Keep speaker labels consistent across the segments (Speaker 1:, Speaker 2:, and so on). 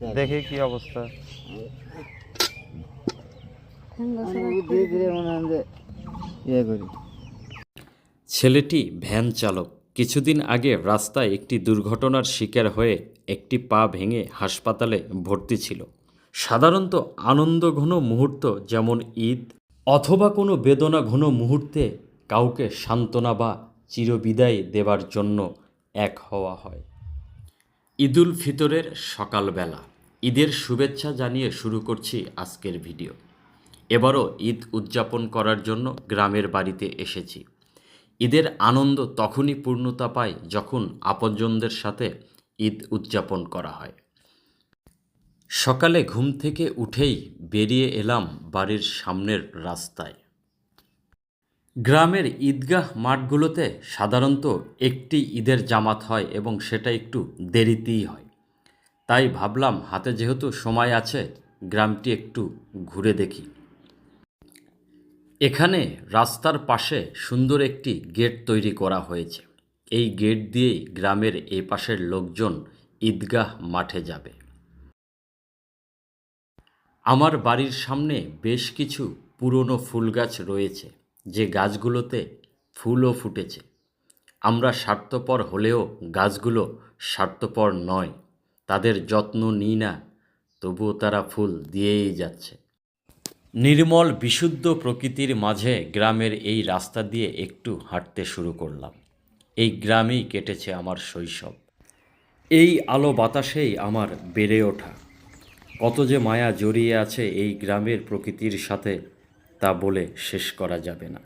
Speaker 1: দেখি কি অবস্থা?
Speaker 2: ছেলেটি ভ্যান চালক। কিছুদিন আগে রাস্তায় একটি দুর্ঘটনার শিকার হয়ে একটি পা ভেঙে হাসপাতালে ভর্তি ছিল। সাধারণত আনন্দঘন মুহূর্ত যেমন ঈদ অথবা কোনো বেদনা ঘন মুহূর্তে কাউকে সান্ত্বনা বা চিরবিদায় দেবার জন্য এক হওয়া হয়। ঈদুল ফিতরের সকালবেলা। ঈদের শুভেচ্ছা জানিয়ে শুরু করছি আজকের ভিডিও। এবারও ঈদ উদযাপন করার জন্য গ্রামের বাড়িতে এসেছি। ঈদের আনন্দ তখনই পূর্ণতা পায় যখন আপনজনদের সাথে ঈদ উদযাপন করা হয়। সকালে ঘুম থেকে উঠেই বেরিয়ে এলাম বাড়ির সামনের রাস্তায়। গ্রামের ঈদগাহ মাঠগুলোতে সাধারণত একটি ঈদের জামাত হয় এবং সেটা একটু দেরিতেই হয়। তাই ভাবলাম হাতে যেহেতু সময় আছে, গ্রামটি একটু ঘুরে দেখি। এখানে রাস্তার পাশে সুন্দর একটি গেট তৈরি করা হয়েছে। এই গেট দিয়েই গ্রামের এই পাশের লোকজন ঈদগাহ মাঠে যাবে। আমার বাড়ির সামনে বেশ কিছু পুরনো ফুল গাছ রয়েছে। যে গাছগুলোতে ফুলও ফুটেছে। আমরা স্বার্থপর হলেও গাছগুলো স্বার্থপর নয়। তাদের যত্ন নিই না, তবুও তারা ফুল দিয়েই যাচ্ছে। নির্মল, বিশুদ্ধ প্রকৃতির মাঝে গ্রামের এই রাস্তা দিয়ে একটু হাঁটতে শুরু করলাম। এই গ্রামেই কেটেছে আমার শৈশব। এই আলো বাতাসেই আমার বেড়ে ওঠা। কত যে মায়া জড়িয়ে আছে এই গ্রামের প্রকৃতির সাথে তা বলে শেষ করা যাবে না।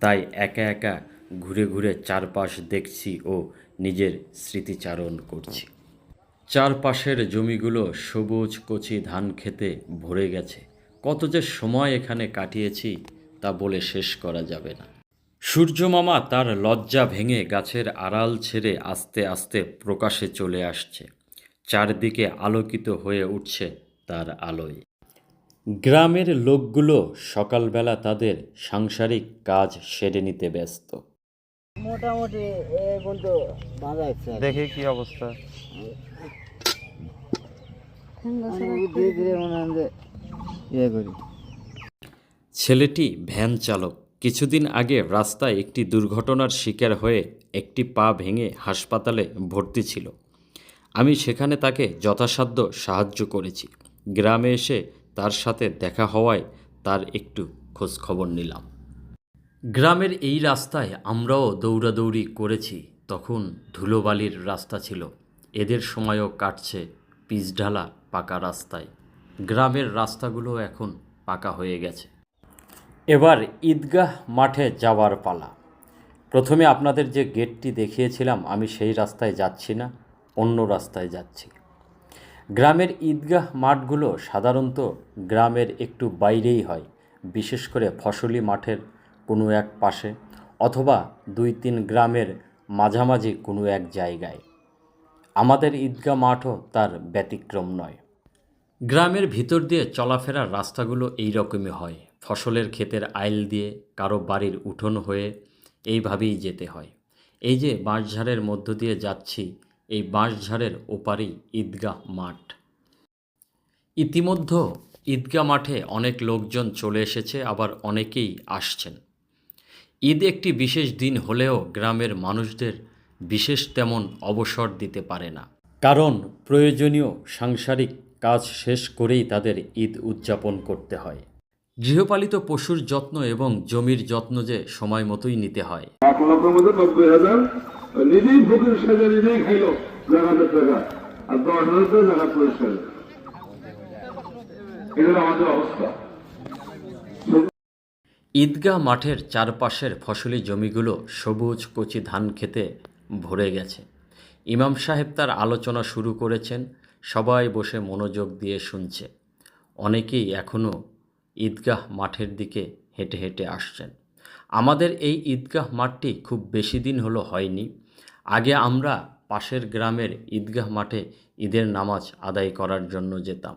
Speaker 2: তাই একা একা ঘুরে ঘুরে চারপাশ দেখছি ও নিজের স্মৃতিচারণ করছি। চারপাশের জমিগুলো সবুজ কচি ধান খেতে ভরে গেছে। কত যে সময় এখানে কাটিয়েছি তা বলে শেষ করা যাবে না। সূর্যমামা তার লজ্জা ভেঙে গাছের আড়াল ছেড়ে আস্তে আস্তে প্রকাশে চলে আসছে। চারদিকে আলোকিত হয়ে উঠছে তার আলোয়। গ্রামের লোকগুলো সকালবেলা তাদের সাংসারিক কাজ সেরে নিতে ব্যস্ত।
Speaker 3: মোটামুটি
Speaker 1: দেখি কি অবস্থা।
Speaker 3: হয় ইয়ে
Speaker 2: ছেলেটি ভ্যান চালক। কিছুদিন আগে রাস্তায় একটি দুর্ঘটনার শিকার হয়ে একটি পা ভেঙে হাসপাতালে ভর্তি ছিল। আমি সেখানে তাকে যথাসাধ্য সাহায্য করেছি। গ্রামে এসে তার সাথে দেখা হওয়ায় তার একটু খোঁজ খবর নিলাম। গ্রামের এই রাস্তায় আমরাও দৌড়াদৌড়ি করেছি, তখন ধুলোবালির রাস্তা ছিল। এদের সময়ও কাটছে পিচঢালা পাকা রাস্তায়। গ্রামের রাস্তাগুলো এখন পাকা হয়ে গেছে। এবার ঈদগাহ মাঠে যাওয়ার পালা। প্রথমে আপনাদের যে গেটটি দেখিয়েছিলাম, আমি সেই রাস্তায় যাচ্ছি না, অন্য রাস্তায় যাচ্ছি। গ্রামের ঈদগাহ মাঠগুলো সাধারণত গ্রামের একটু বাইরেই হয়, বিশেষ করে ফসলি মাঠের কোনো এক পাশে অথবা দুই তিন গ্রামের মাঝামাঝি কোনো এক জায়গায়। আমাদের ঈদগাহ মাঠও তার ব্যতিক্রম নয়। গ্রামের ভিতর দিয়ে চলাফেরার রাস্তাগুলো এই রকমই হয়, ফসলের ক্ষেতের আইল দিয়ে কারও বাড়ির উঠোন হয়ে এইভাবেই যেতে হয়। এই যে বাঁশঝাড়ের মধ্য দিয়ে যাচ্ছি এই বাঁশঝাড়ের ওপারেই ঈদগাহ মাঠ। ইতিমধ্যে ঈদগাহ মাঠে অনেক লোকজন চলে এসেছে, আবার অনেকেই আসছেন। ঈদ একটি বিশেষ দিন হলেও গ্রামের মানুষদের বিশেষ তেমন অবসর দিতে পারে না। কারণ প্রয়োজনীয় সাংসারিক কাজ শেষ করেই তাদের ঈদ উদযাপন করতে হয়। গৃহপালিত পশুর যত্ন এবং জমির যত্ন যে সময় মতোই নিতে হয়।
Speaker 4: নিজেই ফকির সাজা, নিজেই খাইলো জাগাতের টাকা। আর দশ হাজার টাকা জাগাত পরিষ্কার আমাদের অবস্থা।
Speaker 2: ঈদগাহ মাঠের চারপাশের ফসলি জমিগুলো সবুজ কচি ধান খেতে ভরে গেছে। ইমাম সাহেব তার আলোচনা শুরু করেছেন, সবাই বসে মনোযোগ দিয়ে শুনছে। অনেকেই এখনও ঈদগাহ মাঠের দিকে হেঁটে হেঁটে আসছেন। আমাদের এই ঈদগাহ মাঠটি খুব বেশি দিন হলো হয়নি। আগে আমরা পাশের গ্রামের ঈদগাহ মাঠে ঈদের নামাজ আদায় করার জন্য যেতাম।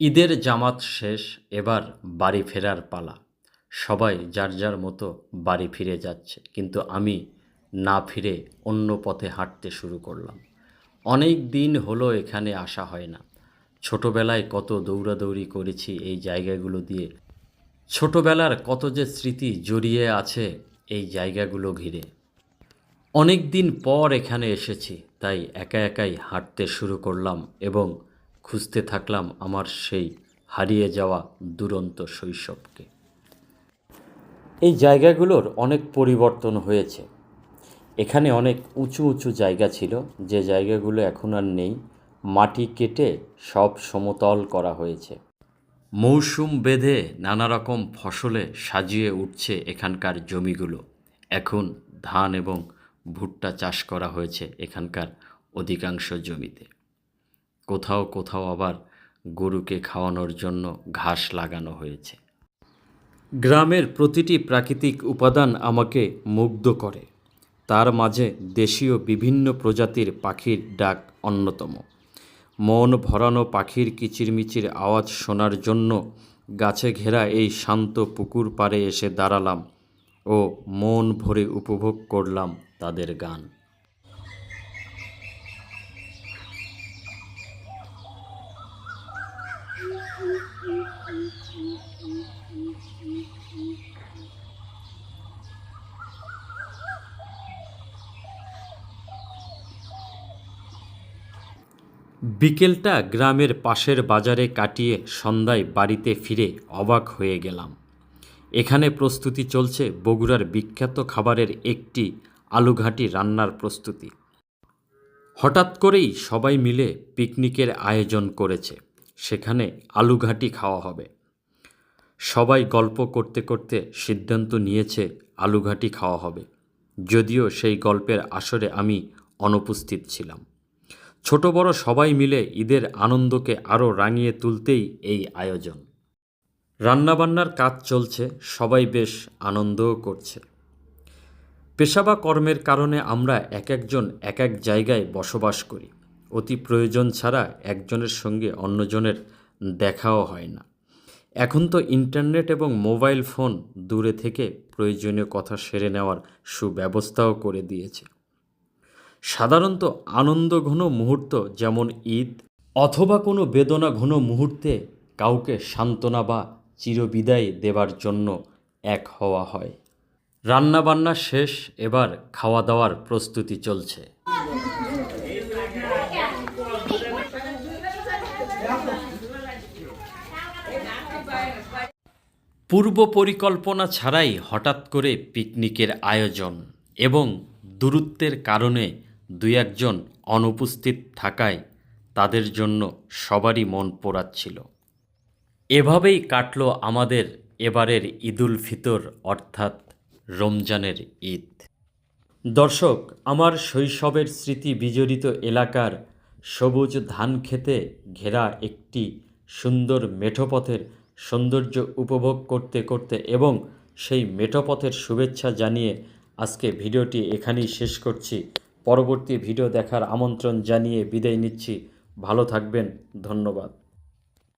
Speaker 2: ঈদের জামাত শেষ, এবার বাড়ি ফেরার পালা। সবাই যার যার মতো বাড়ি ফিরে যাচ্ছে, কিন্তু আমি না ফিরে অন্য পথে হাঁটতে শুরু করলাম। অনেক দিন হলো এখানে আসা হয় না। ছোটবেলায় কত দৌড়াদৌড়ি করেছি এই জায়গাগুলো দিয়ে ছোটবেলার কত যে স্মৃতি জড়িয়ে আছে এই জায়গাগুলো ঘিরে। অনেক দিন পর এখানে এসেছি, তাই একা একাই হাঁটতে শুরু করলাম এবং খুঁজতে থাকলাম আমার সেই হারিয়ে যাওয়া দুরন্ত শৈশবকে। এই জায়গাগুলোর অনেক পরিবর্তন হয়েছে। এখানে অনেক উঁচু উঁচু জায়গা ছিল, যে জায়গাগুলো এখন আর নেই। মাটি কেটে সব সমতল করা হয়েছে। মৌসুম বেঁধে নানা রকম ফসলে সাজিয়ে উঠছে এখানকার জমিগুলো। এখন ধান এবং ভুট্টা চাষ করা হয়েছে এখানকার অধিকাংশ জমিতে। কোথাও কোথাও আবার গরুকে খাওয়ানোর জন্য ঘাস লাগানো হয়েছে। গ্রামের প্রতিটি প্রাকৃতিক উপাদান আমাকে মুগ্ধ করে। তার মাঝে দেশীয় বিভিন্ন প্রজাতির পাখির ডাক অন্যতম। মন ভরানো পাখির কিচিরমিচির আওয়াজ শোনার জন্য গাছে ঘেরা এই শান্ত পুকুর পাড়ে এসে দাঁড়ালাম ও মন ভরে উপভোগ করলাম তাদের গান। বিকেলটা গ্রামের পাশের বাজারে কাটিয়ে সন্ধ্যায় বাড়িতে ফিরে অবাক হয়ে গেলাম। এখানে প্রস্তুতি চলছে বগুড়ার বিখ্যাত খাবারের একটি আলুঘাটি রান্নার প্রস্তুতি। হঠাৎ করেই সবাই মিলে পিকনিকের আয়োজন করেছে। সেখানে আলুঘাটি খাওয়া হবে। সবাই গল্প করতে করতে সিদ্ধান্ত নিয়েছে আলুঘাটি খাওয়া হবে। যদিও সেই গল্পের আসরে আমি অনুপস্থিত ছিলাম। ছোট বড় সবাই মিলে ঈদের আনন্দকে আরও রাঙিয়ে তুলতেই এই আয়োজন। রান্নাবান্নার কাজ চলছে, সবাই বেশ আনন্দও করছে। পেশা বা কর্মের কারণে আমরা এক একজন এক এক জায়গায় বসবাস করি। অতি প্রয়োজন ছাড়া একজনের সঙ্গে অন্যজনের দেখাও হয় না। এখন তো ইন্টারনেট এবং মোবাইল ফোন দূরে থেকে প্রয়োজনীয় কথা সেরে নেওয়ার সুব্যবস্থাও করে দিয়েছে। সাধারণত আনন্দ ঘন মুহূর্ত যেমন ঈদ অথবা কোনো বেদনা ঘন মুহূর্তে কাউকে সান্ত্বনা বা চিরবিদায় দেবার জন্য এক হওয়া হয়। রান্নাবান্না শেষ, এবার খাওয়া দাওয়ার প্রস্তুতি চলছে। পূর্ব পরিকল্পনা ছাড়াই হঠাৎ করে পিকনিকের আয়োজন এবং দূরত্বের কারণে দুই একজন অনুপস্থিত থাকায় তাদের জন্য সবারই মন পোড়াচ্ছিল। এভাবেই কাটল আমাদের এবারের ঈদুল ফিতর, অর্থাৎ রমজানের ঈদ। দর্শক, আমার শৈশবের স্মৃতি বিজড়িত এলাকার সবুজ ধান খেতে ঘেরা একটি সুন্দর মেঠোপথের সৌন্দর্য উপভোগ করতে করতে এবং সেই মেঠোপথের শুভেচ্ছা জানিয়ে আজকে ভিডিওটি এখানেই শেষ করছি। পরবর্তী ভিডিও দেখার আমন্ত্রণ জানিয়ে বিদায় নিচ্ছি। ভালো থাকবেন ধন্যবাদ।